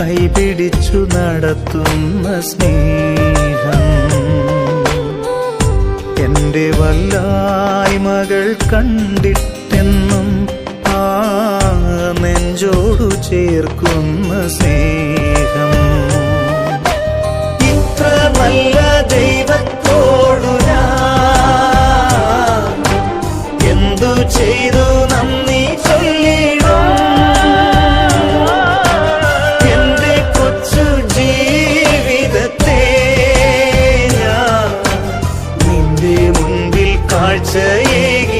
കൈപിടിച്ചു നടത്തുന്ന സ്നേഹം. എന്റെ വല്ലായ്മകൾ കണ്ടിട്ടെന്നും ആ നെഞ്ചോടു ചേർക്കുന്ന സ്നേഹം. ഇത്ര നല്ല ദൈവത്തോടു എന്തു ചെയ്തു നമ്മൾ i'll take parçayı